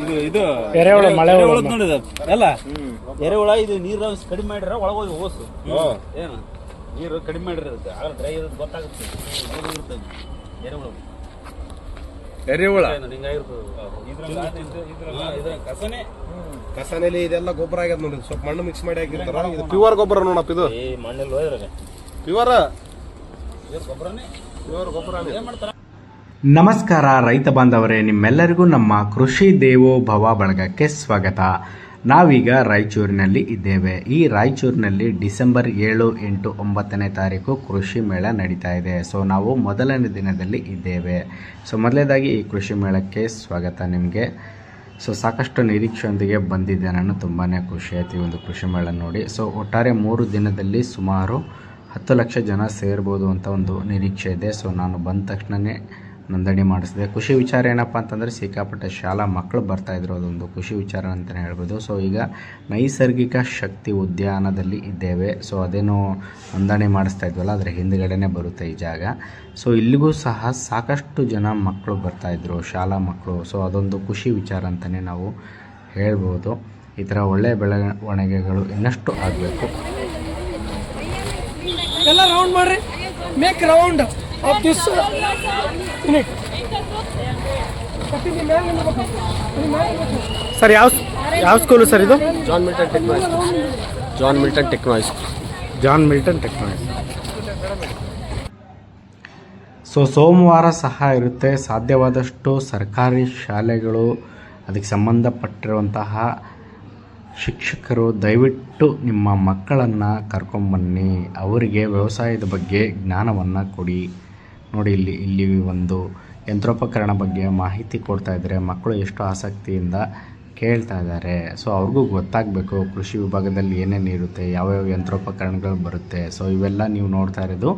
ಇದು ಇದು ಎರೆಹುಳ, ಮಳೆ ಹುಳ. ಅಲ್ಲ? ಎರೆಹುಳ ಇದು ನೀರು ಕಡಿಮೆ ಮಾಡಿರ ಒಳಗೋಗಿ ಹೋಸು ಏನು? ನೀರು ಕಡಿಮೆ ಮಾಡಿರೋದಕ್ಕೆ ಆದ್ರೆ ಡ್ರೈ ಇರೋದು ಗೊತ್ತಾಗುತ್ತೆ. ನೀರು ಇರ್ತದೆ. ಎರೆಹುಳ. ಎರೆಹುಳ? ಕಸನೇ. ಕಸನೆಲಿ ಇದೆಲ್ಲ ಗೊಬ್ಬರ ಆಗ್ಯದ ನೋಡಿ ಸ್ವಲ್ಪ ಮಣ್ಣು ಮಿಕ್ಸ್ ಮಾಡಿ ಹಾಕಿರ್ತಾರ ಇದು ಪ್ಯೂರ್ ಗೊಬ್ಬರ ನೋಡಪ್ಪ ಇದು. ಮಣ್ಣಲ್ಲಿ ಹೋದ್ರೆ ಪ್ಯೂರ್ ಗೊಬ್ಬರನೇ. ಪ್ಯೂರ್ ಗೊಬ್ಬರ ಏನ್ ಮಾಡ್ತಾರ? ನಮಸ್ಕಾರ ರೈತ ಬಾಂಧವರೇ, ನಿಮ್ಮೆಲ್ಲರಿಗೂ ನಮ್ಮ ಕೃಷಿ ದೇವೋ ಭವ ಬಳಗಕ್ಕೆ ಸ್ವಾಗತ. ನಾವೀಗ ರಾಯಚೂರಿನಲ್ಲಿ ಇದ್ದೇವೆ. ಈ ರಾಯಚೂರಿನಲ್ಲಿ ಡಿಸೆಂಬರ್ ಏಳು ಎಂಟು ಒಂಬತ್ತನೇ ತಾರೀಕು ಕೃಷಿ ಮೇಳ ನಡೀತಾ ಇದೆ. ಸೊ ನಾವು ಮೊದಲನೇ ದಿನದಲ್ಲಿ ಇದ್ದೇವೆ. ಸೊ ಮೊದಲನೇದಾಗಿ ಈ ಕೃಷಿ ಮೇಳಕ್ಕೆ ಸ್ವಾಗತ ನಿಮಗೆ. ಸೊ ಸಾಕಷ್ಟು ನಿರೀಕ್ಷೆಯೊಂದಿಗೆ ಬಂದಿದ್ದೆ. ನಾನು ತುಂಬಾ ಖುಷಿ ಆಯಿತು ಒಂದು ಕೃಷಿ ಮೇಳ ನೋಡಿ. ಸೊ ಒಟ್ಟಾರೆ ಮೂರು ದಿನದಲ್ಲಿ ಸುಮಾರು ಹತ್ತು ಲಕ್ಷ ಜನ ಸೇರ್ಬೋದು ಅಂತ ಒಂದು ನಿರೀಕ್ಷೆ ಇದೆ. ಸೊ ನಾನು ಬಂದ ತಕ್ಷಣವೇ ನೋಂದಣಿ ಮಾಡಿಸಿದೆ. ಖುಷಿ ವಿಚಾರ ಏನಪ್ಪ ಅಂತಂದರೆ ಸಿಕ್ಕಾಪಟ್ಟೆ ಶಾಲಾ ಮಕ್ಕಳು ಬರ್ತಾಯಿದ್ರು ಅದೊಂದು ಖುಷಿ ವಿಚಾರ ಅಂತಲೇ ಹೇಳ್ಬೋದು. ಸೊ ಈಗ ನೈಸರ್ಗಿಕ ಶಕ್ತಿ ಉದ್ಯಾನದಲ್ಲಿ ಇದ್ದೇವೆ. ಸೊ ಅದೇನೋ ನೋಂದಣಿ ಮಾಡಿಸ್ತಾ ಇದ್ವಲ್ಲ, ಅದರ ಹಿಂದುಗಡೆನೇ ಬರುತ್ತೆ ಈ ಜಾಗ. ಸೊ ಇಲ್ಲಿಗೂ ಸಹ ಸಾಕಷ್ಟು ಜನ ಮಕ್ಕಳು ಬರ್ತಾಯಿದ್ರು ಶಾಲಾ ಮಕ್ಕಳು ಸೊ ಅದೊಂದು ಖುಷಿ ವಿಚಾರ ಅಂತಲೇ ನಾವು ಹೇಳ್ಬೋದು. ಈ ಥರ ಒಳ್ಳೆಯ ಬೆಳವಣಿಗೆಗಳು ಇನ್ನಷ್ಟು ಆಗಬೇಕು. ಎಲ್ಲ ರೌಂಡ್ ಮಾಡ್ರಿ. ಮೇಕ್ ರೌಂಡ್ ಸರ್ ಯಾವ ಯಾವ ಸ್ಕೂಲು ಸರ್ ಇದು John Milton technology John Milton technology John Milton technology so ಸೋಮವಾರ ಸಹ ಇರುತ್ತೆ. ಸಾಧ್ಯವಾದಷ್ಟು ಸರ್ಕಾರಿ ಶಾಲೆಗಳು ಅದಕ್ಕೆ ಸಂಬಂಧಪಟ್ಟಿರುವಂತಹ ಶಿಕ್ಷಕರು ದಯವಿಟ್ಟು ನಿಮ್ಮ ಮಕ್ಕಳನ್ನು ಕರ್ಕೊಂಬನ್ನಿ. ಅವರಿಗೆ ವ್ಯವಸಾಯದ ಬಗ್ಗೆ ಜ್ಞಾನವನ್ನು ಕೊಡಿ. ನೋಡಿ, ಇಲ್ಲಿ ಇಲ್ಲಿ ಒಂದು ಯಂತ್ರೋಪಕರಣ ಬಗ್ಗೆ ಮಾಹಿತಿ ಕೊಡ್ತಾ ಇದ್ದಾರೆ. ಮಕ್ಕಳು ಎಷ್ಟು ಆಸಕ್ತಿಯಿಂದ ಕೇಳ್ತಾ ಇದ್ದಾರೆ. ಸೊ, ಅವ್ರಿಗೂ ಗೊತ್ತಾಗಬೇಕು ಕೃಷಿ ವಿಭಾಗದಲ್ಲಿ ಏನೇನು ಇರುತ್ತೆ, ಯಾವ್ಯಾವ ಯಂತ್ರೋಪಕರಣಗಳು ಬರುತ್ತೆ. ಸೊ, ಇವೆಲ್ಲ ನೀವು ನೋಡ್ತಾ ಇರೋದು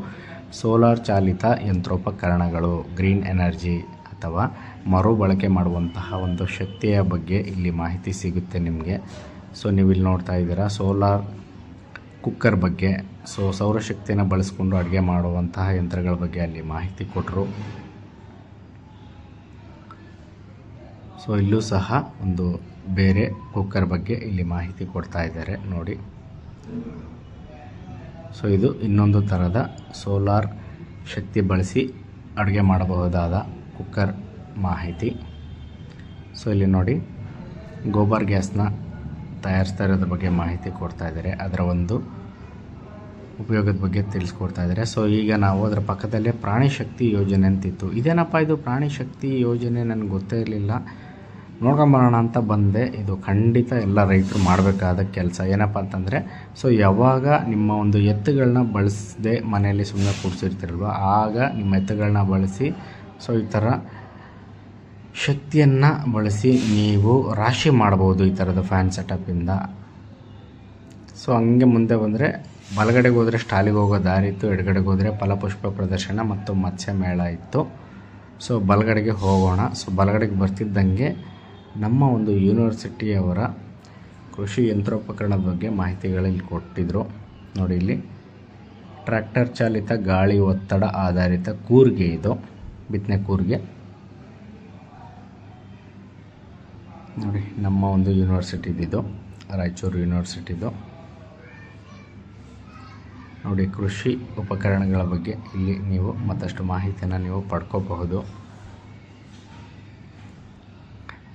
ಸೋಲಾರ್ ಚಾಲಿತ ಯಂತ್ರೋಪಕರಣಗಳು, ಗ್ರೀನ್ ಎನರ್ಜಿ ಅಥವಾ ಮರುಬಳಕೆ ಮಾಡುವಂತಹ ಒಂದು ಶಕ್ತಿಯ ಬಗ್ಗೆ ಇಲ್ಲಿ ಮಾಹಿತಿ ಸಿಗುತ್ತೆ ನಿಮಗೆ. ಸೊ ನೀವು ಇಲ್ಲಿ ನೋಡ್ತಾ ಇದ್ದೀರಾ, ಸೋಲಾರ್ ಕುಕ್ಕರ್ ಬಗ್ಗೆ, ಸೊ ಸೌರಶಕ್ತಿಯನ್ನು ಬಳಸಿಕೊಂಡು ಅಡುಗೆ ಮಾಡುವಂತಹ ಯಂತ್ರಗಳ ಬಗ್ಗೆ ಅಲ್ಲಿ ಮಾಹಿತಿ ಕೊಟ್ಟರು ಸೊ ಇಲ್ಲೂ ಸಹ ಒಂದು ಬೇರೆ ಕುಕ್ಕರ್ ಬಗ್ಗೆ ಇಲ್ಲಿ ಮಾಹಿತಿ ಕೊಡ್ತಾ ಇದ್ದಾರೆ ನೋಡಿ. ಸೊ ಇದು ಇನ್ನೊಂದು ಥರದ ಸೋಲಾರ್ ಶಕ್ತಿ ಬಳಸಿ ಅಡುಗೆ ಮಾಡಬಹುದಾದ ಕುಕ್ಕರ್ ಮಾಹಿತಿ. ಸೊ ಇಲ್ಲಿ ನೋಡಿ, ಗೋಬರ್ ಗ್ಯಾಸ್ನ ತಯಾರಿಸ್ತಾ ಇರೋದ್ರ ಬಗ್ಗೆ ಮಾಹಿತಿ ಕೊಡ್ತಾ ಇದ್ದಾರೆ. ಅದರ ಒಂದು ಉಪಯೋಗದ ಬಗ್ಗೆ ತಿಳಿಸ್ಕೊಡ್ತಾ ಇದ್ದಾರೆ. ಸೊ ಈಗ ನಾವು ಅದರ ಪಕ್ಕದಲ್ಲೇ ಪ್ರಾಣಿ ಶಕ್ತಿ ಯೋಜನೆ ಅಂತಿತ್ತು. ಇದೇನಪ್ಪ ಇದು ಪ್ರಾಣಿ ಶಕ್ತಿ ಯೋಜನೆ ನನಗೆ ಗೊತ್ತೇ ಇರಲಿಲ್ಲ. ನೋಡ್ಕೊಂಬರೋಣ ಅಂತ ಬಂದೆ. ಇದು ಖಂಡಿತ ಎಲ್ಲ ರೈತರು ಮಾಡಬೇಕಾದ ಕೆಲಸ. ಏನಪ್ಪ ಅಂತಂದರೆ ಸೊ ಯಾವಾಗ ನಿಮ್ಮ ಒಂದು ಎತ್ತುಗಳನ್ನ ಬಳಸದೆ ಮನೆಯಲ್ಲಿ ಸುಮ್ಮನೆ ಕೂಡಿಸಿರ್ತಿರಲ್ವ ಆಗ ನಿಮ್ಮ ಎತ್ತುಗಳನ್ನ ಬಳಸಿ ಸೊ ಈ ಥರ ಶಕ್ತಿಯನ್ನು ಬಳಸಿ ನೀವು ರಾಶಿ ಮಾಡ್ಬೋದು ಈ ಥರದ ಫ್ಯಾನ್ ಸೆಟಪಿಂದ ಸೊ ಹಂಗೆ ಮುಂದೆ ಬಂದರೆ ಬಲಗಡೆಗೆ ಹೋದರೆ ಸ್ಟಾಲಿಗೆ ಹೋಗೋ ದಾರಿ ಇತ್ತು, ಎಡಗಡೆಗೆ ಹೋದರೆ ಫಲಪುಷ್ಪ ಪ್ರದರ್ಶನ ಮತ್ತು ಮತ್ಸ್ಯ ಮೇಳ ಇತ್ತು. ಸೊ ಬಲಗಡೆಗೆ ಹೋಗೋಣ. ಸೊ ಬಲಗಡೆಗೆ ಬರ್ತಿದ್ದಂಗೆ ನಮ್ಮ ಒಂದು ಯೂನಿವರ್ಸಿಟಿಯವರ ಕೃಷಿ ಯಂತ್ರೋಪಕರಣದ ಬಗ್ಗೆ ಮಾಹಿತಿಗಳಲ್ಲಿ ಕೊಟ್ಟಿದ್ದರು ನೋಡಿ ಇಲ್ಲಿ ಟ್ರ್ಯಾಕ್ಟರ್ ಚಾಲಿತ ಗಾಳಿ ಒತ್ತಡ ಆಧಾರಿತ ಕೂರ್ಗೆ ಇದು, ಬಿತ್ತನೆ ಕೂರ್ಗೆ. ನೋಡಿ, ನಮ್ಮ ಒಂದು ಯೂನಿವರ್ಸಿಟಿದಿದು ರಾಯಚೂರು ಯೂನಿವರ್ಸಿಟಿದು ನೋಡಿ, ಕೃಷಿ ಉಪಕರಣಗಳ ಬಗ್ಗೆ ಇಲ್ಲಿ ನೀವು ಮತ್ತಷ್ಟು ಮಾಹಿತಿಯನ್ನು ನೀವು ಪಡ್ಕೋಬಹುದು.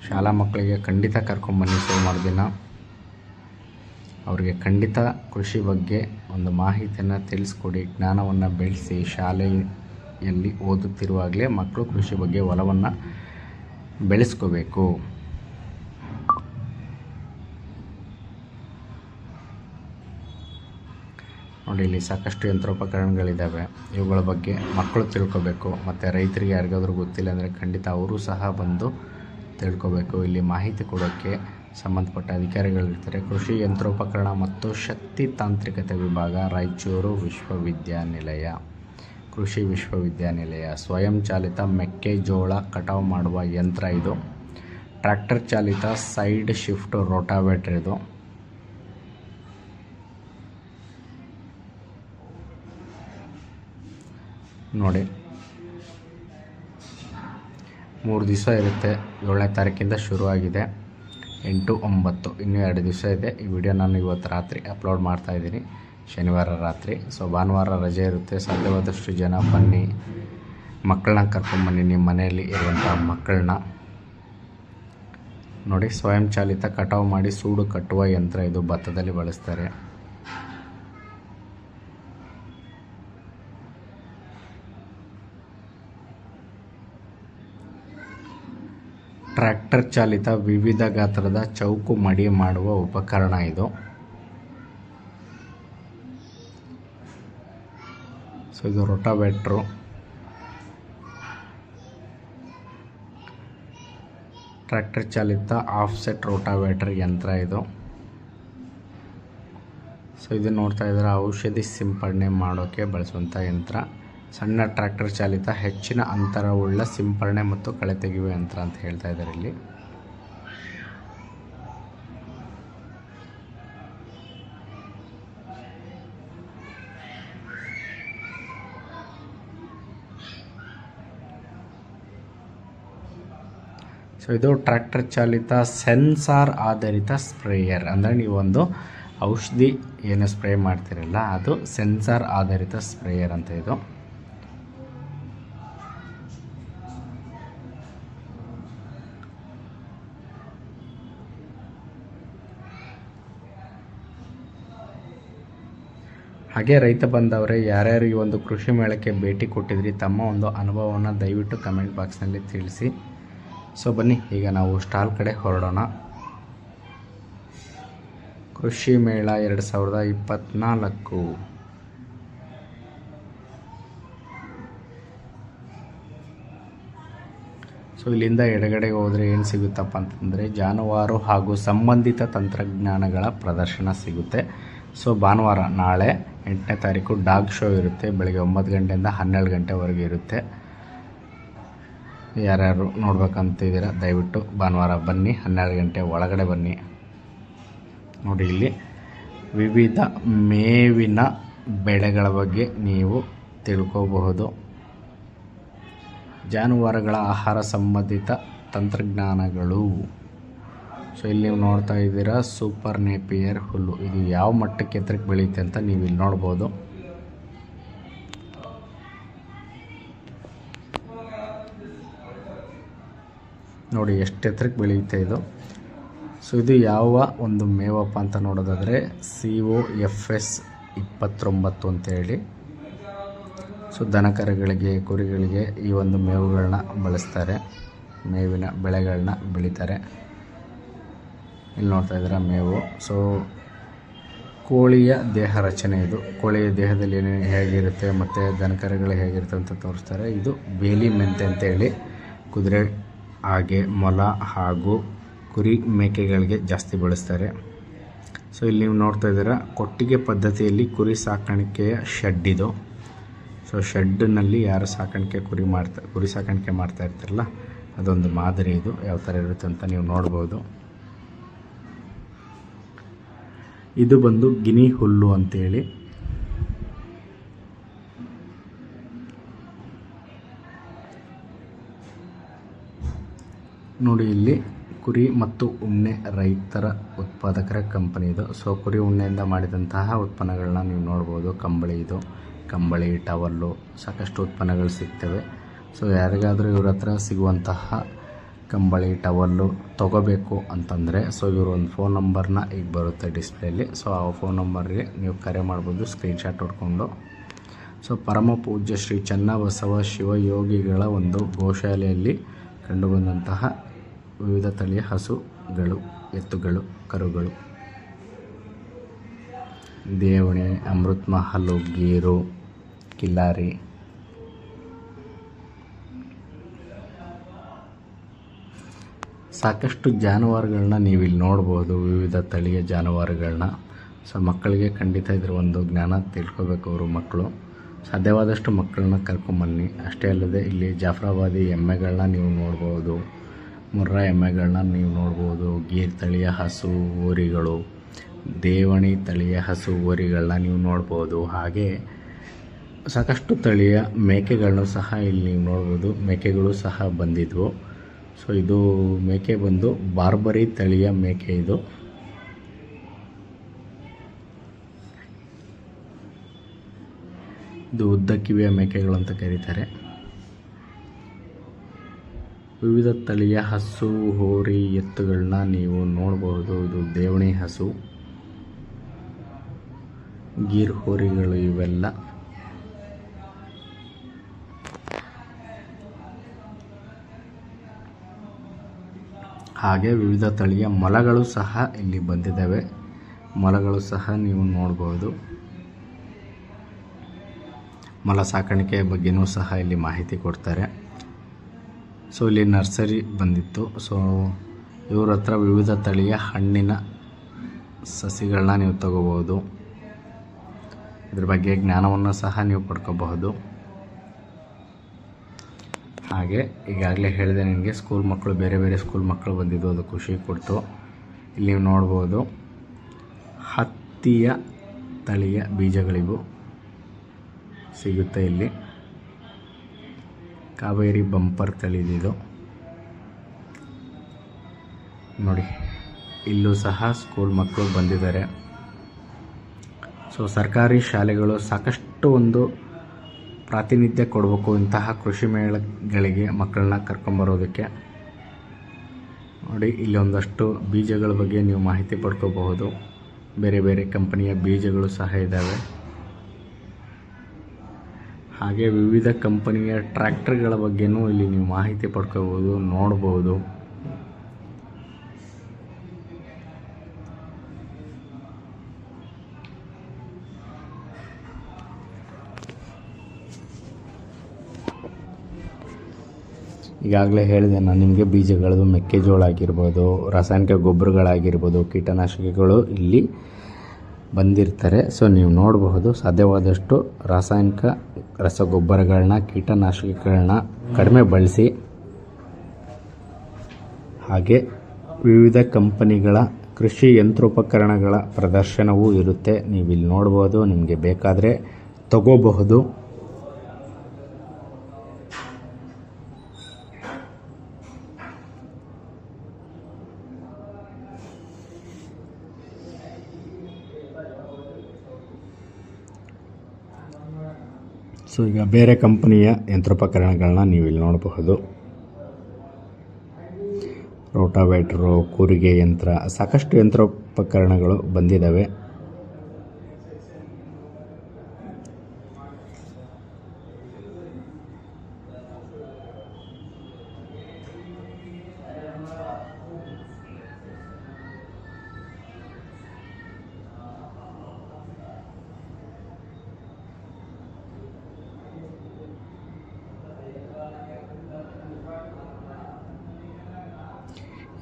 ಶಾಲಾ ಮಕ್ಕಳಿಗೆ ಖಂಡಿತ ಕರ್ಕೊಂಬನ್ನಿ ಸೋಮವಾರ ಮಾಡಿದಿನ. ಅವರಿಗೆ ಖಂಡಿತ ಕೃಷಿ ಬಗ್ಗೆ ಒಂದು ಮಾಹಿತಿಯನ್ನು ತಿಳಿಸ್ಕೊಡಿ, ಜ್ಞಾನವನ್ನು ಬೆಳೆಸಿ. ಶಾಲೆಯಲ್ಲಿ ಓದುತ್ತಿರುವಾಗಲೇ ಮಕ್ಕಳು ಕೃಷಿ ಬಗ್ಗೆ ಒಲವನ್ನು ಬೆಳೆಸ್ಕೋಬೇಕು. ನೋಡಿ, ಇಲ್ಲಿ ಸಾಕಷ್ಟು ಯಂತ್ರೋಪಕರಣಗಳಿದ್ದಾವೆ. ಇವುಗಳ ಬಗ್ಗೆ ಮಕ್ಕಳು ತಿಳ್ಕೊಬೇಕು. ಮತ್ತು ರೈತರಿಗೆ ಯಾರಿಗಾದರೂ ಗೊತ್ತಿಲ್ಲ ಅಂದರೆ ಖಂಡಿತ ಅವರು ಸಹ ಬಂದು ತಿಳ್ಕೊಬೇಕು. ಇಲ್ಲಿ ಮಾಹಿತಿ ಕೊಡೋಕ್ಕೆ ಸಂಬಂಧಪಟ್ಟ ಅಧಿಕಾರಿಗಳಿರ್ತಾರೆ. ಕೃಷಿ ಯಂತ್ರೋಪಕರಣ ಮತ್ತು ಶಕ್ತಿ ತಾಂತ್ರಿಕತೆ ವಿಭಾಗ, ರಾಯಚೂರು ವಿಶ್ವವಿದ್ಯಾನಿಲಯ. ಕೃಷಿ ವಿಶ್ವವಿದ್ಯಾನಿಲಯ. ಸ್ವಯಂ ಚಾಲಿತ ಮೆಕ್ಕೆಜೋಳ ಕಟಾವು ಮಾಡುವ ಯಂತ್ರ ಇದು. ಟ್ರ್ಯಾಕ್ಟರ್ ಚಾಲಿತ ಸೈಡ್ ಶಿಫ್ಟ್ ರೋಟಾವೇಟ್ರ್ ಇದು. ನೋಡಿ. ಮೂರು ದಿವಸ ಇರುತ್ತೆ. ಏಳನೇ ತಾರೀಕಿಂದ ಶುರುವಾಗಿದೆ. ಎಂಟು ಒಂಬತ್ತು. ಇನ್ನೂ ಎರಡು ದಿವಸ ಇದೆ. ಈ ವಿಡಿಯೋ ನಾನು ಇವತ್ತು ರಾತ್ರಿ ಅಪ್ಲೋಡ್ ಮಾಡ್ತಾ ಇದ್ದೀನಿ. ಶನಿವಾರ ರಾತ್ರಿ. ಸೊ, ಭಾನುವಾರ ರಜೆ ಇರುತ್ತೆ. ಸಾಧ್ಯವಾದಷ್ಟು ಜನ ಬನ್ನಿ. ಮಕ್ಕಳನ್ನ ಕರ್ಕೊಂಬನ್ನಿ ನಿಮ್ಮ ಮನೆಯಲ್ಲಿ ಇರುವಂಥ ಮಕ್ಕಳನ್ನ. ನೋಡಿ, ಸ್ವಯಂಚಾಲಿತ ಕಟಾವು ಮಾಡಿ ಸೂಡು ಕಟ್ಟುವ ಯಂತ್ರ ಇದು ಭತ್ತದಲ್ಲಿ ಬಳಸ್ತಾರೆ. ಟ್ರ್ಯಾಕ್ಟರ್ ಚಾಲಿತ ವಿವಿಧ ಗಾತ್ರದ ಚೌಕು ಮಡಿ ಮಾಡುವ ಉಪಕರಣ ಇದು. ಸೊ ಇದು ರೋಟಾವೇಟ್ರು ಟ್ರ್ಯಾಕ್ಟರ್ ಚಾಲಿತ ಆಫ್ಸೆಟ್ ರೋಟಾವೇಟರ್ ಯಂತ್ರ ಇದು. ಸೊ ಇದು ನೋಡ್ತಾ ಇದ್ದಾರೆ, ಔಷಧಿ ಸಿಂಪಡಣೆ ಮಾಡೋಕ್ಕೆ ಬಳಸುವಂಥ ಯಂತ್ರ. ಸಣ್ಣ ಟ್ರ್ಯಾಕ್ಟರ್ ಚಾಲಿತ ಹೆಚ್ಚಿನ ಅಂತರವುಳ್ಳ ಸಿಂಪರಣೆ ಮತ್ತು ಕಳೆ ತೆಗೆಯುವ ಯಂತ್ರ ಅಂತ ಹೇಳ್ತಾ ಇದ್ದಾರೆ ಇಲ್ಲಿ. ಸೊ ಇದು ಟ್ರ್ಯಾಕ್ಟರ್ ಚಾಲಿತ ಸೆನ್ಸಾರ್ ಆಧಾರಿತ ಸ್ಪ್ರೇಯರ್. ಅಂದರೆ ನೀವೊಂದು ಔಷಧಿ ಏನು ಸ್ಪ್ರೇ ಮಾಡ್ತಿರಲ್ಲ, ಅದು ಸೆನ್ಸಾರ್ ಆಧಾರಿತ ಸ್ಪ್ರೇಯರ್ ಅಂತ ಇದು. ಹಾಗೆ ರೈತ ಬಂದವರೇ, ಯಾರ್ಯಾರು ಈ ಒಂದು ಕೃಷಿ ಮೇಳಕ್ಕೆ ಭೇಟಿ ಕೊಟ್ಟಿದ್ರಿ, ತಮ್ಮ ಒಂದು ಅನುಭವವನ್ನು ದಯವಿಟ್ಟು ಕಮೆಂಟ್ ಬಾಕ್ಸ್ನಲ್ಲಿ ತಿಳಿಸಿ. ಸೊ ಬನ್ನಿ, ಈಗ ನಾವು ಸ್ಟಾಲ್ ಕಡೆ ಹೊರಡೋಣ. ಕೃಷಿ ಮೇಳ ಎರಡು ಸಾವಿರದ ಇಪ್ಪತ್ತ್ನಾಲ್ಕು ಸೊ ಇಲ್ಲಿಂದ ಎಡಗಡೆಗೆ ಹೋದರೆ ಏನು ಸಿಗುತ್ತಪ್ಪ ಅಂತಂದರೆ, ಜಾನುವಾರು ಹಾಗೂ ಸಂಬಂಧಿತ ತಂತ್ರಜ್ಞಾನಗಳ ಪ್ರದರ್ಶನ ಸಿಗುತ್ತೆ. ಸೊ ಭಾನುವಾರ ನಾಳೆ ಎಂಟನೇ ತಾರೀಕು ಡಾಗ್ ಶೋ ಇರುತ್ತೆ. ಬೆಳಗ್ಗೆ ಒಂಬತ್ತು ಗಂಟೆಯಿಂದ ಹನ್ನೆರಡು ಗಂಟೆವರೆಗೆ ಇರುತ್ತೆ. ಯಾರ್ಯಾರು ನೋಡ್ಬೇಕಂತಿದ್ದೀರ, ದಯವಿಟ್ಟು ಭಾನುವಾರ ಬನ್ನಿ, ಹನ್ನೆರಡು ಗಂಟೆ ಒಳಗಡೆ ಬನ್ನಿ. ನೋಡಿ ಇಲ್ಲಿ ವಿವಿಧ ಮೇವಿನ ಬೆಳೆಗಳ ಬಗ್ಗೆ ನೀವು ತಿಳ್ಕೋಬಹುದು. ಜಾನುವಾರುಗಳ ಆಹಾರ ಸಂಬಂಧಿತ ತಂತ್ರಜ್ಞಾನಗಳು. ಸೊ ಇಲ್ಲಿ ನೀವು ನೋಡ್ತಾ ಇದ್ದೀರಾ ಸೂಪರ್ ನೇಪಿಯರ್ ಹುಲ್ಲು. ಇದು ಯಾವ ಮಟ್ಟಕ್ಕೆ ಎತ್ತರಕ್ಕೆ ಬೆಳೆಯುತ್ತೆ ಅಂತ ನೀವು ಇಲ್ಲಿ ನೋಡ್ಬೋದು. ನೋಡಿ, ಎಷ್ಟು ಎತ್ತರಕ್ಕೆ ಬೆಳೆಯುತ್ತೆ ಇದು. ಸೊ ಇದು ಯಾವ ಒಂದು ಮೇವಪ್ಪ ಅಂತ ನೋಡೋದಾದರೆ ಸಿ ಒ ಎಫ್ ಎಸ್ ಇಪ್ಪತ್ತೊಂಬತ್ತು ಅಂತೇಳಿ ಸೊ ದನಕರುಗಳಿಗೆ, ಕುರಿಗಳಿಗೆ ಈ ಒಂದು ಮೇವುಗಳನ್ನ ಬಳಸ್ತಾರೆ. ಮೇವಿನ ಬೆಳೆಗಳನ್ನ ಬೆಳೀತಾರೆ. ಇಲ್ಲಿ ನೋಡ್ತಾ ಇದ್ದೀರಾ ಮೇವು. ಸೊ ಕೋಳಿಯ ದೇಹ ರಚನೆ ಇದು. ಕೋಳಿಯ ದೇಹದಲ್ಲಿ ಏನೇನು ಹೇಗಿರುತ್ತೆ ಮತ್ತು ದನಕರಗಳು ಹೇಗಿರುತ್ತೆ ಅಂತ ತೋರಿಸ್ತಾರೆ. ಇದು ಬೇಲಿ ಮೆಂತೆ ಅಂತೇಳಿ ಕುದುರೆ, ಹಾಗೆ ಮೊಲ ಹಾಗೂ ಕುರಿ ಮೇಕೆಗಳಿಗೆ ಜಾಸ್ತಿ ಬಳಸ್ತಾರೆ. ಸೊ ಇಲ್ಲಿ ನೀವು ನೋಡ್ತಾ ಇದ್ದೀರಾ, ಕೊಟ್ಟಿಗೆ ಪದ್ಧತಿಯಲ್ಲಿ ಕುರಿ ಸಾಕಾಣಿಕೆಯ ಶೆಡ್ ಇದು. ಸೊ ಶೆಡ್ನಲ್ಲಿ ಯಾರು ಸಾಕಾಣಿಕೆ ಕುರಿ ಮಾಡ್ತಾ, ಕುರಿ ಸಾಕಾಣಿಕೆ ಮಾಡ್ತಾ ಇರ್ತಾರಲ್ಲ, ಅದೊಂದು ಮಾದರಿ ಇದು. ಯಾವ ಥರ ಇರುತ್ತೆ ಅಂತ ನೀವು ನೋಡ್ಬೋದು. ಇದು ಬಂದು ಗಿನಿ ಹುಲ್ಲು ಅಂತೇಳಿ. ನೋಡಿ ಇಲ್ಲಿ ಕುರಿ ಮತ್ತು ಉಣ್ಣೆ ರೈತರ ಉತ್ಪಾದಕರ ಕಂಪನಿ ಇದು. ಸೊ ಕುರಿ ಉಣ್ಣೆಯಿಂದ ಮಾಡಿದಂತಹ ಉತ್ಪನ್ನಗಳನ್ನ ನೀವು ನೋಡ್ಬೋದು. ಕಂಬಳಿ ಇದು. ಕಂಬಳಿ, ಟವಲ್ಲು, ಸಾಕಷ್ಟು ಉತ್ಪನ್ನಗಳು ಸಿಗ್ತವೆ. ಸೊ ಯಾರಿಗಾದರೂ ಇವ್ರ ಹತ್ರ ಸಿಗುವಂತಹ ಕಂಬಳಿ ಟವಲ್ಲು ತೊಗೋಬೇಕು ಅಂತಂದರೆ ಸೊ ಇವರು ಒಂದು ಫೋನ್ ನಂಬರ್ನ ಈಗ ಬರುತ್ತೆ ಡಿಸ್ಪ್ಲೇಲಿ ಸೊ ಆ ಫೋನ್ ನಂಬರ್ಗೆ ನೀವು ಕರೆ ಮಾಡ್ಬೋದು ಸ್ಕ್ರೀನ್ಶಾಟ್ ಹೊಡ್ಕೊಂಡು. ಸೊ ಪರಮ ಪೂಜ್ಯ ಶ್ರೀ ಚನ್ನಬಸವ ಶಿವಯೋಗಿಗಳ ಒಂದು ಗೋಶಾಲೆಯಲ್ಲಿ ಕಂಡುಬಂದಂತಹ ವಿವಿಧ ತಳಿಯ ಹಸುಗಳು, ಎತ್ತುಗಳು, ಕರುಗಳು. ದೇವಣಿ ಅಮೃತ್ ಮಹಲು ಗೀರು, ಕಿಲ್ಲಾರಿ. ಸಾಕಷ್ಟು ಜಾನುವಾರುಗಳನ್ನ ನೀವು ಇಲ್ಲಿ ನೋಡ್ಬೋದು, ವಿವಿಧ ತಳಿಯ ಜಾನುವಾರುಗಳನ್ನ ಸೊ, ಮಕ್ಕಳಿಗೆ ಖಂಡಿತ ಇದ್ರ ಒಂದು ಜ್ಞಾನ ತಿಳ್ಕೊಬೇಕು ಅವರು ಮಕ್ಕಳು. ಸಾಧ್ಯವಾದಷ್ಟು ಮಕ್ಕಳನ್ನ ಕರ್ಕೊಂಬನ್ನಿ. ಅಷ್ಟೇ ಅಲ್ಲದೆ ಇಲ್ಲಿ ಜಾಫ್ರಾಬಾದಿ ಎಮ್ಮೆಗಳನ್ನ ನೀವು ನೋಡ್ಬೋದು, ಮುರ್ರಾ ಎಮ್ಮೆಗಳನ್ನ ನೀವು ನೋಡ್ಬೋದು, ಗೀರ್ ತಳಿಯ ಹಸು ಹೋರಿಗಳು ದೇವಣಿ ತಳಿಯ ಹಸು ಹೋರಿಗಳನ್ನ ನೀವು ನೋಡ್ಬೋದು. ಹಾಗೆ ಸಾಕಷ್ಟು ತಳಿಯ ಮೇಕೆಗಳನ್ನು ಸಹ ಇಲ್ಲಿ ನೀವು ನೋಡ್ಬೋದು. ಮೇಕೆಗಳು ಸಹ ಬಂದಿದ್ವು. ಸೊ ಇದು ಮೇಕೆ ಬಂದು ಬಾರ್ಬರಿ ತಳಿಯ ಮೇಕೆ ಇದು. ಇದು ಉದ್ದ ಕಿವಿಯ ಮೇಕೆಗಳು ಅಂತ ಕರೀತಾರೆ. ವಿವಿಧ ತಳಿಯ ಹಸು, ಹೋರಿ ಎತ್ತುಗಳನ್ನ ನೀವು ನೋಡಬಹುದು ಇದು ದೇವಣಿ ಹಸು. ಗೀರ್ ಹೋರಿಗಳು ಇವೆಲ್ಲ. ಹಾಗೆ ವಿವಿಧ ತಳಿಯ ಮೊಲಗಳು ಸಹ ಇಲ್ಲಿ ಬಂದಿದ್ದಾವೆ. ಮೊಲಗಳು ಸಹ ನೀವು ನೋಡ್ಬೋದು. ಮೊಲ ಸಾಕಾಣಿಕೆಯ ಬಗ್ಗೆನೂ ಸಹ ಇಲ್ಲಿ ಮಾಹಿತಿ ಕೊಡ್ತಾರೆ. ಸೊ, ಇಲ್ಲಿ ನರ್ಸರಿ ಬಂದಿತ್ತು. ಸೊ, ಇವ್ರ ಹತ್ರ ವಿವಿಧ ತಳಿಯ ಹಣ್ಣಿನ ಸಸಿಗಳನ್ನ ನೀವು ತಗೋಬೋದು. ಇದ್ರ ಬಗ್ಗೆ ಜ್ಞಾನವನ್ನು ಸಹ ನೀವು ಪಡ್ಕೋಬಹುದು. ಹಾಗೆ ಈಗಾಗಲೇ ಹೇಳಿದೆ ನಿಮಗೆ ಸ್ಕೂಲ್ ಮಕ್ಕಳು, ಬೇರೆ ಬೇರೆ ಸ್ಕೂಲ್ ಮಕ್ಕಳು ಬಂದಿದ್ದು, ಅದು ಖುಷಿ ಕೊಡ್ತು. ಇಲ್ಲಿ ನೀವು ನೋಡ್ಬೋದು, ಹತ್ತಿಯ ತಳಿಯ ಬೀಜಗಳಿವು ಸಿಗುತ್ತೆ ಇಲ್ಲಿ. ಕಾವೇರಿ ಬಂಪರ್ ತಳಿದಿದು ನೋಡಿ, ಇಲ್ಲೂ ಸಹ ಸ್ಕೂಲ್ ಮಕ್ಕಳು ಬಂದಿದ್ದಾರೆ. ಸೊ ಸರ್ಕಾರಿ ಶಾಲೆಗಳು ಸಾಕಷ್ಟು ಒಂದು ಪ್ರಾತಿನಿಧ್ಯ ಕೊಡಬೇಕು ಇಂತಹ ಕೃಷಿ ಮೇಳಗಳಿಗೆ ಮಕ್ಕಳನ್ನ ಕರ್ಕೊಂಬರೋದಕ್ಕೆ. ನೋಡಿ, ಇಲ್ಲಿ ಒಂದಷ್ಟು ಬೀಜಗಳ ಬಗ್ಗೆ ನೀವು ಮಾಹಿತಿ ಪಡ್ಕೋಬಹುದು. ಬೇರೆ ಬೇರೆ ಕಂಪನಿಯ ಬೀಜಗಳು ಸಹ ಇದ್ದಾವೆ ಹಾಗೆ ವಿವಿಧ ಕಂಪನಿಯ ಟ್ರ್ಯಾಕ್ಟರ್ಗಳ ಬಗ್ಗೆನೂ ಇಲ್ಲಿ ನೀವು ಮಾಹಿತಿ ಪಡ್ಕೋಬೋದು ನೋಡ್ಬೋದು. ಈಗಾಗಲೇ ಹೇಳಿದೆ, ನಾನು ನಿಮಗೆ ಬೀಜಗಳದ್ದು ಮೆಕ್ಕೆಜೋಳ ಆಗಿರ್ಬೋದು ರಾಸಾಯನಿಕ ಗೊಬ್ಬರಗಳಾಗಿರ್ಬೋದು, ಕೀಟನಾಶಕಗಳು ಇಲ್ಲಿ ಬಂದಿರ್ತಾರೆ. ಸೊ ನೀವು ನೋಡಬಹುದು, ಸಾಧ್ಯವಾದಷ್ಟು ರಾಸಾಯನಿಕ ರಸಗೊಬ್ಬರಗಳನ್ನ, ಕೀಟನಾಶಕಗಳನ್ನ ಕಡಿಮೆ ಬಳಸಿ, ಹಾಗೆ ವಿವಿಧ ಕಂಪನಿಗಳ ಕೃಷಿ ಯಂತ್ರೋಪಕರಣಗಳ ಪ್ರದರ್ಶನವೂ ಇರುತ್ತೆ. ನೀವು ಇಲ್ಲಿ ನೋಡ್ಬೋದು, ನಿಮಗೆ ಬೇಕಾದರೆ ತಗೋಬಹುದು. ಸೊ ಈಗ ಬೇರೆ ಕಂಪನಿಯ ಯಂತ್ರೋಪಕರಣಗಳನ್ನ ನೀವು ಇಲ್ಲಿ ನೋಡಬಹುದು. ರೋಟಾವೇಟ್ರು ಕೂರಿಗೆ ಯಂತ್ರ ಸಾಕಷ್ಟು ಯಂತ್ರೋಪಕರಣಗಳು ಬಂದಿದ್ದಾವೆ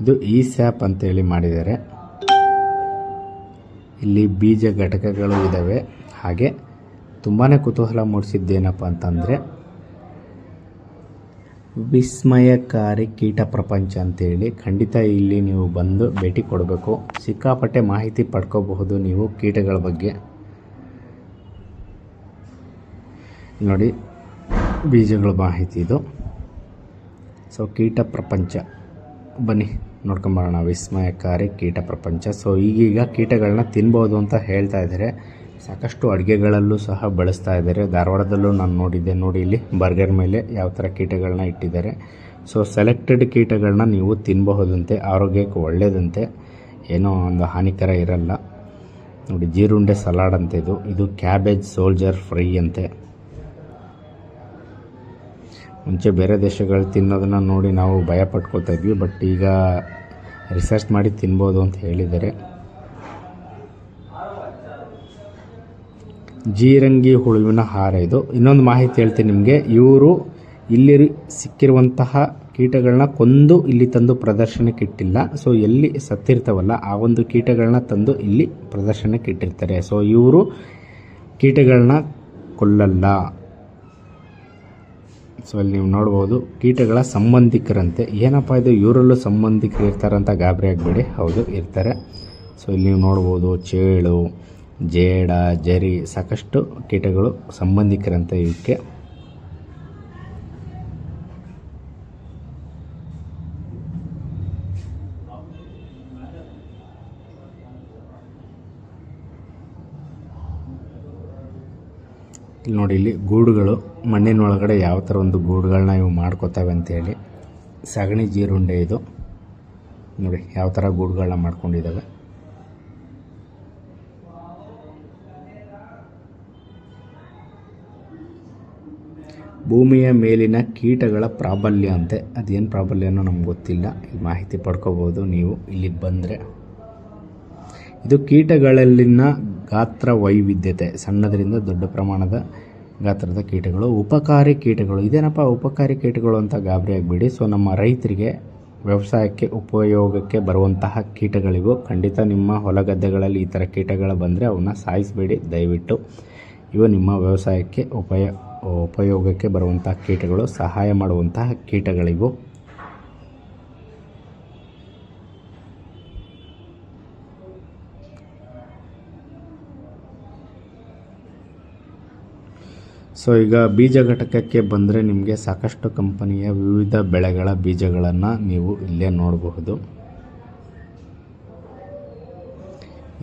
ಇದು ಈ ಸ್ಯಾಪ್ ಅಂತೇಳಿ ಮಾಡಿದ್ದಾರೆ. ಇಲ್ಲಿ ಬೀಜ ಘಟಕಗಳು ಇದ್ದಾವೆ ಹಾಗೆ ತುಂಬಾ ಕುತೂಹಲ ಮೂಡಿಸಿದ್ದೇನಪ್ಪ ಅಂತಂದರೆ ವಿಸ್ಮಯಕಾರಿ ಕೀಟ ಪ್ರಪಂಚ ಅಂತೇಳಿ ಖಂಡಿತ ಇಲ್ಲಿ ನೀವು ಬಂದು ಭೇಟಿ ಕೊಡಬೇಕು. ಸಿಕ್ಕಾಪಟ್ಟೆ ಮಾಹಿತಿ ಪಡ್ಕೋಬಹುದು ನೀವು ಕೀಟಗಳ ಬಗ್ಗೆ. ನೋಡಿ, ಬೀಜಗಳ ಮಾಹಿತಿ ಇದು. ಸೊ ಕೀಟ ಪ್ರಪಂಚ. ಬನ್ನಿ. ನೋಡ್ಕೊಂಬರೋಣ. ವಿಸ್ಮಯಕಾರಿ ಕೀಟ ಪ್ರಪಂಚ. ಸೊ ಈಗೀಗ ಕೀಟಗಳನ್ನ ತಿನ್ಬೋದು ಅಂತ ಹೇಳ್ತಾ ಇದ್ದಾರೆ. ಸಾಕಷ್ಟು ಅಡುಗೆಗಳಲ್ಲೂ ಸಹ ಬಳಸ್ತಾ ಇದ್ದಾರೆ. ಧಾರವಾಡದಲ್ಲೂ ನಾನು ನೋಡಿದ್ದೆ. ನೋಡಿ ಇಲ್ಲಿ ಬರ್ಗರ್ ಮೇಲೆ ಯಾವ ಥರ ಕೀಟಗಳನ್ನ ಇಟ್ಟಿದ್ದಾರೆ. ಸೊ ಸೆಲೆಕ್ಟೆಡ್ ಕೀಟಗಳನ್ನ ನೀವು ತಿನ್ನಬಹುದಂತೆ ಆರೋಗ್ಯಕ್ಕೆ ಒಳ್ಳೆಯದಂತೆ ಏನೋ ಒಂದು ಹಾನಿಕರ ಇರಲ್ಲ. ನೋಡಿ, ಜೀರುಂಡೆ ಸಲಾಡ್ ಅಂತ ಇದು. ಇದು ಕ್ಯಾಬೇಜ್ ಸೋಲ್ಜರ್ ಫ್ರೈ ಅಂತೆ. ಮುಂಚೆ ಬೇರೆ ದೇಶಗಳು ತಿನ್ನೋದನ್ನು ನೋಡಿ ನಾವು ಭಯ ಪಟ್ಕೋತಾ ಇದ್ವಿ. ಬಟ್ ಈಗ ರಿಸರ್ಚ್ ಮಾಡಿ ತಿನ್ಬೋದು ಅಂತ ಹೇಳಿದ್ದಾರೆ. ಜೀರಂಗಿ ಹುಳುವಿನ ಹಾರ ಇದು. ಇನ್ನೊಂದು ಮಾಹಿತಿ ಹೇಳ್ತೀನಿ ನಿಮಗೆ. ಇವರು ಇಲ್ಲಿ ಸಿಕ್ಕಿರುವಂತಹ ಕೀಟಗಳನ್ನ ಕೊಂದು ಇಲ್ಲಿ ತಂದು ಪ್ರದರ್ಶನಕ್ಕೆ ಇಟ್ಟಿಲ್ಲ. ಸೊ ಎಲ್ಲಿ ಸತ್ತಿರ್ತಾವಲ್ಲ, ಆ ಒಂದು ಕೀಟಗಳನ್ನ ತಂದು ಇಲ್ಲಿ ಪ್ರದರ್ಶನಕ್ಕೆ ಇಟ್ಟಿರ್ತಾರೆ. ಸೊ ಇವರು ಕೀಟಗಳನ್ನ ಕೊಲ್ಲಲ್ಲ. ಸೊ ಅಲ್ಲಿ ನೀವು ನೋಡ್ಬೋದು, ಕೀಟಗಳ ಸಂಬಂಧಿಕರಂತೆ. ಏನಪ್ಪ ಇದು? ಇವರಲ್ಲೂ ಸಂಬಂಧಿಕರು ಇರ್ತಾರಂತ ಗಾಬರಿ ಆಗಬೇಡಿ. ಹೌದು, ಇರ್ತಾರೆ. ಸೊ ಇಲ್ಲಿ ನೀವು ನೋಡ್ಬೋದು, ಚೇಳು, ಜೇಡ, ಜರಿ, ಸಾಕಷ್ಟು ಕೀಟಗಳು ಸಂಬಂಧಿಕರಂತೆ ಇವಕ್ಕೆ ಇಲ್ಲಿ ನೋಡಿ, ಇಲ್ಲಿ ಗೂಡುಗಳು ಮಣ್ಣಿನ ಒಳಗಡೆ ಯಾವ ಥರ ಒಂದು ಗೂಡುಗಳನ್ನ ಇವು ಅಂತ ಅಂತೇಳಿ ಸಗಣಿ ಜೀರುಂಡೆ ಇದು. ನೋಡಿ, ಯಾವ ಥರ ಗೂಡುಗಳನ್ನ ಮಾಡ್ಕೊಂಡಿದ್ದಾವೆ ಭೂಮಿಯ ಮೇಲಿನ ಕೀಟಗಳ ಪ್ರಾಬಲ್ಯ ಅಂತೆ. ಅದೇನು ಪ್ರಾಬಲ್ಯನೋ ನಮ್ಗೆ ಗೊತ್ತಿಲ್ಲ. ಇಲ್ಲಿ ಮಾಹಿತಿ ಪಡ್ಕೋಬೋದು ನೀವು. ಇಲ್ಲಿಗೆ ಬಂದರೆ. ಇದು ಕೀಟಗಳಲ್ಲಿನ ಗಾತ್ರ ವೈವಿಧ್ಯತೆ, ಸಣ್ಣದರಿಂದ ದೊಡ್ಡ ಪ್ರಮಾಣದ ಗಾತ್ರದ ಕೀಟಗಳು, ಉಪಕಾರಿ ಕೀಟಗಳು. ಇದೇನಪ್ಪ? ಉಪಕಾರಿ ಕೀಟಗಳು ಅಂತ ಗಾಬರಿ ಆಗಬೇಡಿ. ಸೊ ನಮ್ಮ ರೈತರಿಗೆ, ವ್ಯವಸಾಯಕ್ಕೆ, ಉಪಯೋಗಕ್ಕೆ ಬರುವಂತಹ ಕೀಟಗಳಿವು ಖಂಡಿತ ನಿಮ್ಮ ಹೊಲ ಗದ್ದೆಗಳಲ್ಲಿ ಈ ಥರ ಕೀಟಗಳು ಬಂದರೆ ಅವನ್ನ ಸಾಯಿಸಬೇಡಿ. ದಯವಿಟ್ಟು ಇವು ನಿಮ್ಮ ವ್ಯವಸಾಯಕ್ಕೆ ಉಪಯ, ಉಪಯೋಗಕ್ಕೆ ಬರುವಂತಹ ಕೀಟಗಳು, ಸಹಾಯ ಮಾಡುವಂತಹ ಕೀಟಗಳಿವು ಸೊ ಈಗ ಬೀಜ ಘಟಕಕ್ಕೆ ಬಂದರೆ ನಿಮಗೆ ಸಾಕಷ್ಟು ಕಂಪನಿಯ ವಿವಿಧ ಬೆಳೆಗಳ ಬೀಜಗಳನ್ನು ನೀವು ಇಲ್ಲೇ ನೋಡಬಹುದು.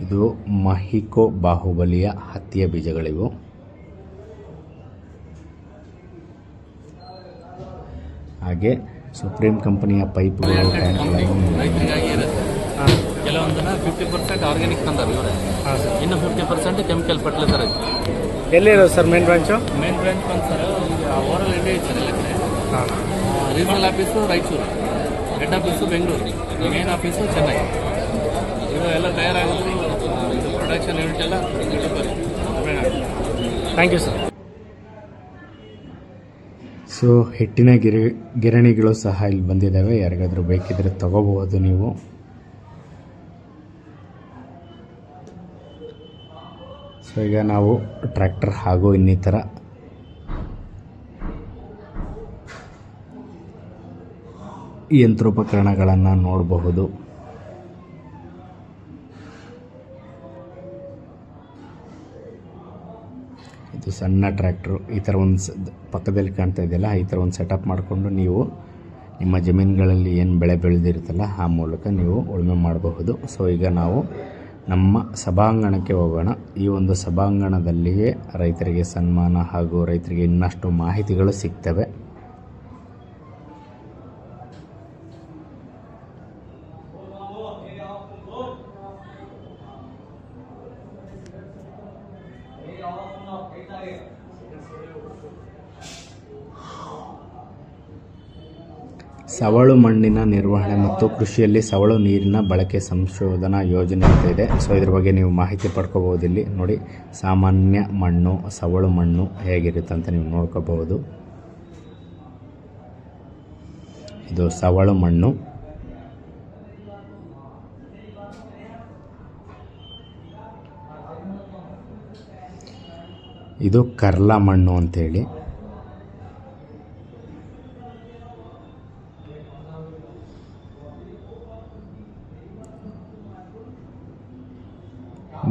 ಇದು ಮಹಿಕೋ ಬಾಹುಬಲಿಯ ಹತ್ತಿಯ ಬೀಜಗಳಿವು. ಹಾಗೆ ಸುಪ್ರೀಂ ಕಂಪನಿಯ ಪೈಪ್ಗಳು, ಟ್ಯಾಂಕ್ಗಳನ್ನು ರೈತರಿಗಾಗಿ ಇರುತ್ತೆ ಕೆಲವೊಂದನ್ನ ಫಿಫ್ಟಿ ಪರ್ಸೆಂಟ್ ಆರ್ಗ್ಯಾನಿಕ್ ತಂದಾರೆ ಇವರೇ? ಇನ್ನು ಫಿಫ್ಟಿ ಪರ್ಸೆಂಟ್ ಕೆಮಿಕಲ್ ಫರ್ಟಿಲೈಸರ್ ಐತೆ. ಎಲ್ಲಿರೋದು sir main branch main branch ಬಂದು ಸರ್ ಈಗ ಓವರಾಲ್ ಇಂಡಿಯಾ ಐತೆ ಸರ್ ಎಲ್ಲ ಕಡೆ regional office Raichur. Head office Bengaluru main office Chennai ಇದು ಎಲ್ಲ ತಯಾರಾಗೋದು ಇದು ಪ್ರೊಡಕ್ಷನ್ ಯೂನಿಟ್ ಎಲ್ಲ ಥ್ಯಾಂಕ್ ಯು ಸರ್ ಸೊ ಹಿಟ್ಟಿನ ಗಿರಿ ಗಿರಣಿಗಳು ಸಹ ಇಲ್ಲಿ ಬಂದಿದ್ದಾವೆ. ಯಾರಿಗಾದರೂ ಬೇಕಿದ್ದರೆ ತಗೋಬಹುದು ನೀವು. ಸೊ ಈಗ ನಾವು ಟ್ರ್ಯಾಕ್ಟರ್ ಹಾಗೂ ಇನ್ನಿತರ ಯಂತ್ರೋಪಕರಣಗಳನ್ನು ನೋಡಬಹುದು. ಇದು ಸಣ್ಣ ಟ್ರ್ಯಾಕ್ಟ್ರು ಈ ಥರ ಒಂದು ಪಕ್ಕದಲ್ಲಿ ಕಾಣ್ತಾ ಇದೆಯಲ್ಲ, ಈ ಥರ ಒಂದು ಸೆಟಪ್ ಮಾಡಿಕೊಂಡು ನೀವು ನಿಮ್ಮ ಜಮೀನುಗಳಲ್ಲಿ ಏನು ಬೆಳೆ ಬೆಳೆದಿರುತ್ತಲ್ಲ, ಆ ಮೂಲಕ ನೀವು ಉಳುಮೆ ಮಾಡಬಹುದು. ಸೊ ಈಗ ನಾವು ನಮ್ಮ ಸಭಾಂಗಣಕ್ಕೆ ಹೋಗೋಣ. ಈ ಒಂದು ಸಭಾಂಗಣದಲ್ಲಿಯೇ ರೈತರಿಗೆ ಸನ್ಮಾನ ಹಾಗೂ ರೈತರಿಗೆ ಇನ್ನಷ್ಟು ಮಾಹಿತಿಗಳು ಸಿಗ್ತವೆ. ಸವಳು ಮಣ್ಣಿನ ನಿರ್ವಹಣೆ ಮತ್ತು ಕೃಷಿಯಲ್ಲಿ ಸವಳು ನೀರಿನ ಬಳಕೆ ಸಂಶೋಧನಾ ಯೋಜನೆ ಅಂತ ಇದೆ. ಸೊ ಇದ್ರ ಬಗ್ಗೆ ನೀವು ಮಾಹಿತಿ ಪಡ್ಕೋಬಹುದು ಇಲ್ಲಿ ನೋಡಿ, ಸಾಮಾನ್ಯ ಮಣ್ಣು, ಸವಳು ಮಣ್ಣು ಹೇಗಿರುತ್ತೆ ಅಂತ ನೀವು ನೋಡ್ಕೋಬಹುದು. ಇದು ಸವಳು ಮಣ್ಣು. ಇದು ಕರ್ಲ ಮಣ್ಣು ಅಂತೇಳಿ.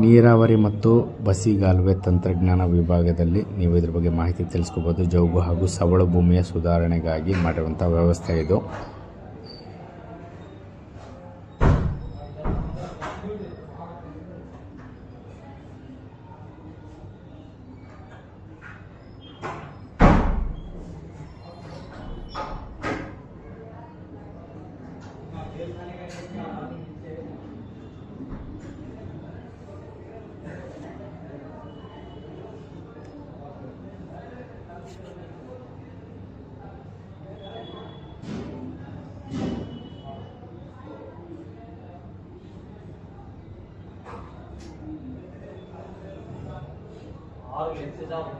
ನೀರಾವರಿ ಮತ್ತು ಬಸಿಗಾಲುವೆ ತಂತ್ರಜ್ಞಾನ ವಿಭಾಗದಲ್ಲಿ ನೀವು ಇದ್ರ ಬಗ್ಗೆ ಮಾಹಿತಿ ತಿಳಿಸ್ಕೋಬೋದು. ಜೌಗು ಹಾಗೂ ಸವಳು ಭೂಮಿಯ ಸುಧಾರಣೆಗಾಗಿ ಮಾಡಿರುವಂಥ ವ್ಯವಸ್ಥೆ ಇದು. 全知道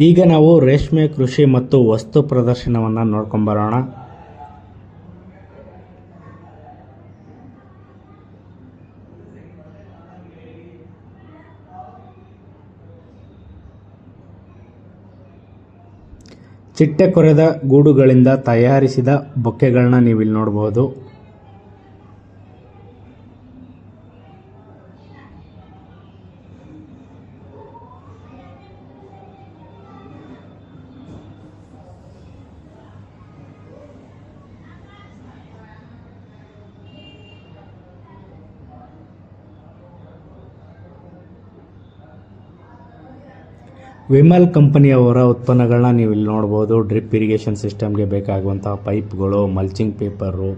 ಈಗ ನಾವು ರೇಷ್ಮೆ ಕೃಷಿ ಮತ್ತು ವಸ್ತು ಪ್ರದರ್ಶನವನ್ನು ನೋಡ್ಕೊಂಬರೋಣ. ಚಿಟ್ಟೆ ಕೊರೆದ ಗೂಡುಗಳಿಂದ ತಯಾರಿಸಿದ ಬೊಕ್ಕೆಗಳನ್ನ ನೀವಿಲ್ಲಿ ಇಲ್ಲಿ ವಿಮಲ್ ಕಂಪನಿಯವರ ಉತ್ಪನ್ನಗಳನ್ನ ನೀವು ಇಲ್ಲಿ ನೋಡ್ಬೋದು. ಡ್ರಿಪ್ ಇರಿಗೇಷನ್ ಸಿಸ್ಟಮ್ಗೆ ಬೇಕಾಗುವಂಥ ಪೈಪ್ಗಳು, ಮಲ್ಚಿಂಗ್ ಪೇಪರು,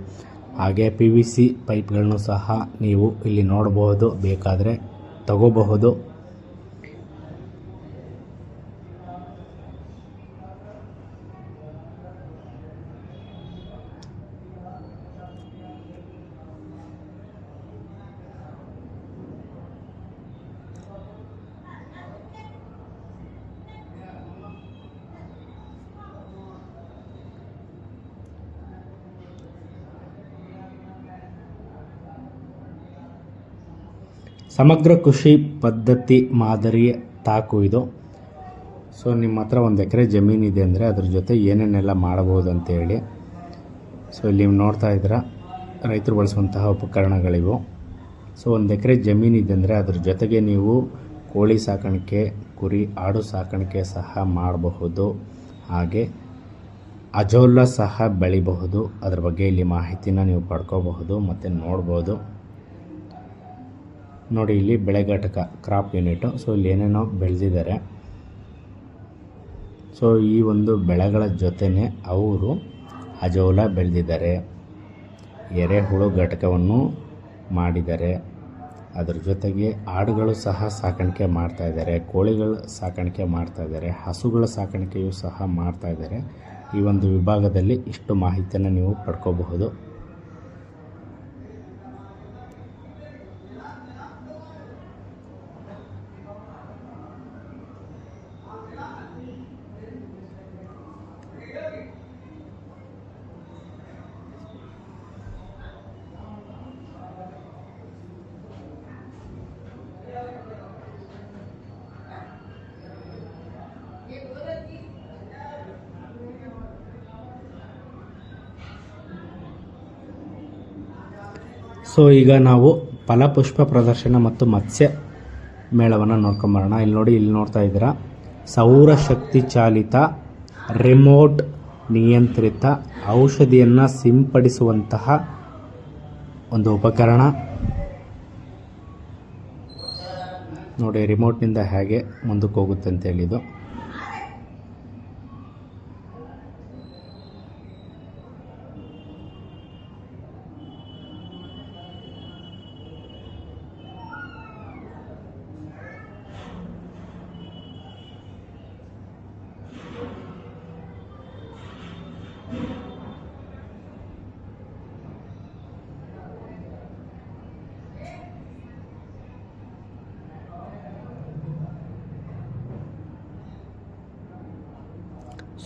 ಹಾಗೆ ಪಿ ವಿ ಸಿ ಪೈಪ್ಗಳನ್ನು ಸಹ ನೀವು ಇಲ್ಲಿ ನೋಡಬಹುದು ಬೇಕಾದರೆ ತಗೋಬಹುದು. ಸಮಗ್ರ ಕೃಷಿ ಪದ್ಧತಿ ಮಾದರಿ ತಾಕು ಇದು. ಸೊ ನಿಮ್ಮ ಹತ್ರ ಒಂದು ಎಕರೆ ಜಮೀನಿದೆ ಅಂದರೆ ಅದ್ರ ಜೊತೆ ಏನೇನೆಲ್ಲ ಮಾಡಬಹುದು ಅಂತೇಳಿ ಸೊ ಇಲ್ಲಿ ನೀವು ನೋಡ್ತಾ ಇದ್ದೀರ, ರೈತರು ಬಳಸುವಂತಹ ಉಪಕರಣಗಳಿವು. ಸೊ ಒಂದು ಎಕರೆ ಜಮೀನಿದೆ ಅಂದರೆ ಅದ್ರ ಜೊತೆಗೆ ನೀವು ಕೋಳಿ ಸಾಕಾಣಿಕೆ, ಕುರಿ, ಆಡು ಸಾಕಾಣಿಕೆ ಸಹ ಮಾಡಬಹುದು. ಹಾಗೆ ಅಜೋಲ ಸಹ ಬೆಳಿಬಹುದು. ಅದ್ರ ಬಗ್ಗೆ ಇಲ್ಲಿ ಮಾಹಿತಿನ ನೀವು ಪಡ್ಕೋಬಹುದು ಮತ್ತು ನೋಡ್ಬೋದು. ನೋಡಿ, ಇಲ್ಲಿ ಬೆಳೆ ಘಟಕ ಕ್ರಾಪ್ ಯೂನಿಟು ಸೊ ಇಲ್ಲಿ ಏನೇನೋ ಬೆಳೆದಿದ್ದಾರೆ. ಸೊ ಈ ಒಂದು ಬೆಳೆಗಳ ಜೊತೆನೆ ಅವರು ಅಜೋಲ ಬೆಳೆದಿದ್ದಾರೆ. ಎರೆಹುಳು ಘಟಕವನ್ನು ಮಾಡಿದ್ದಾರೆ. ಅದರ ಜೊತೆಗೆ ಆಡುಗಳು ಸಹ ಸಾಕಾಣಿಕೆ ಮಾಡ್ತಾ ಇದ್ದಾರೆ. ಕೋಳಿಗಳು ಸಾಕಾಣಿಕೆ ಮಾಡ್ತಾ ಇದ್ದಾರೆ. ಹಸುಗಳ ಸಾಕಾಣಿಕೆಯೂ ಸಹ ಮಾಡ್ತಾ ಇದ್ದಾರೆ. ಈ ಒಂದು ವಿಭಾಗದಲ್ಲಿ ಇಷ್ಟು ಮಾಹಿತಿಯನ್ನು ನೀವು ಪಡ್ಕೋಬಹುದು. ಸೊ, ಈಗ ನಾವು ಫಲಪುಷ್ಪ ಪ್ರದರ್ಶನ ಮತ್ತು ಮತ್ಸ್ಯ ಮೇಳವನ್ನು ನೋಡ್ಕೊಂಬರೋಣ ಇಲ್ಲಿ ನೋಡಿ ಇಲ್ಲಿ ನೋಡ್ತಾ ಇದ್ದೀರಾ. ಸೌರಶಕ್ತಿ ಚಾಲಿತ ರಿಮೋಟ್ ನಿಯಂತ್ರಿತ ಔಷಧಿಯನ್ನು ಸಿಂಪಡಿಸುವಂತಹ ಒಂದು ಉಪಕರಣ. ನೋಡಿ ರಿಮೋಟ್ನಿಂದ ಹೇಗೆ ಮುಂದಕ್ಕೆ ಹೋಗುತ್ತೆ ಅಂತೇಳಿ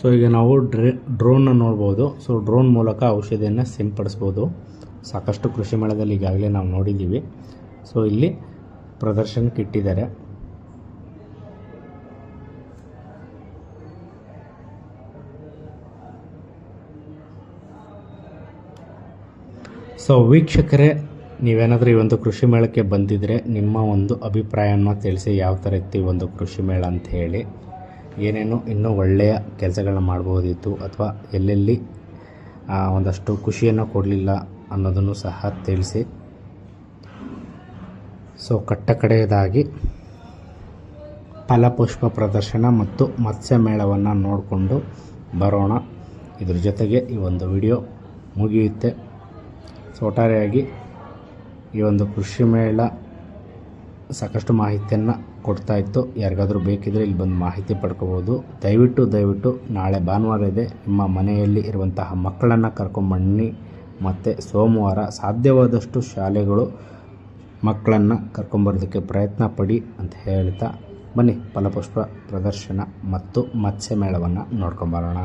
ಸೊ ಈಗ ನಾವು ಡ್ರೇ ಡ್ರೋನ್ನ ನೋಡ್ಬೋದು. ಸೊ ಡ್ರೋನ್ ಮೂಲಕ ಔಷಧಿಯನ್ನು ಸಿಂಪಡಿಸ್ಬೋದು. ಸಾಕಷ್ಟು ಕೃಷಿ ಮೇಳದಲ್ಲಿ ಈಗಾಗಲೇ ನಾವು ನೋಡಿದ್ದೀವಿ. ಸೊ ಇಲ್ಲಿ ಪ್ರದರ್ಶನಕ್ಕೆ ಇಟ್ಟಿದ್ದಾರೆ ಸೊ ವೀಕ್ಷಕರೇ, ನೀವೇನಾದರೂ ಈ ಒಂದು ಕೃಷಿ ಮೇಳಕ್ಕೆ ಬಂದಿದ್ದರೆ ನಿಮ್ಮ ಒಂದು ಅಭಿಪ್ರಾಯವನ್ನು ತಿಳಿಸಿ, ಯಾವ ಥರ ಇತ್ತು ಈ ಒಂದು ಕೃಷಿ ಮೇಳ ಅಂತ ಹೇಳಿ. ಏನೇನು ಇನ್ನೂ ಒಳ್ಳೆಯ ಕೆಲಸಗಳನ್ನ ಮಾಡ್ಬೋದಿತ್ತು ಅಥವಾ ಎಲ್ಲೆಲ್ಲಿ ಒಂದಷ್ಟು ಖುಷಿಯನ್ನು ಕೊಡಲಿಲ್ಲ ಅನ್ನೋದನ್ನು ಸಹ ತಿಳಿಸಿ. ಸೊ ಕಟ್ಟ ಕಡೆಯದಾಗಿ ಫಲಪುಷ್ಪ ಪ್ರದರ್ಶನ ಮತ್ತು ಮತ್ಸ್ಯ ಮೇಳವನ್ನು ನೋಡಿಕೊಂಡು ಬರೋಣ. ಇದ್ರ ಜೊತೆಗೆ ಈ ಒಂದು ವಿಡಿಯೋ ಮುಗಿಯುತ್ತೆ. ಸೊ, ಒಟ್ಟಾರೆಯಾಗಿ ಈ ಒಂದು ಕೃಷಿ ಮೇಳ ಸಾಕಷ್ಟು ಮಾಹಿತಿಯನ್ನು ಕೊಡ್ತಾ ಇತ್ತು ಯಾರಿಗಾದರೂ ಬೇಕಿದ್ದರೆ ಇಲ್ಲಿ ಬಂದು ಮಾಹಿತಿ ಪಡ್ಕೋಬೋದು. ದಯವಿಟ್ಟು ದಯವಿಟ್ಟು ನಾಳೆ ಭಾನುವಾರ ಇದೆ. ನಿಮ್ಮ ಮನೆಯಲ್ಲಿ ಇರುವಂತಹ ಮಕ್ಕಳನ್ನು ಕರ್ಕೊಂಬನ್ನಿ. ಮತ್ತು ಸೋಮವಾರ ಸಾಧ್ಯವಾದಷ್ಟು ಶಾಲೆಗಳು ಮಕ್ಕಳನ್ನು ಕರ್ಕೊಂಬರೋದಕ್ಕೆ ಪ್ರಯತ್ನ ಪಡಿ ಅಂತ ಹೇಳ್ತಾ ಬನ್ನಿ. ಫಲಪುಷ್ಪ ಪ್ರದರ್ಶನ ಮತ್ತು ಮತ್ಸ್ಯ ಮೇಳವನ್ನು ನೋಡ್ಕೊಂಬರೋಣ.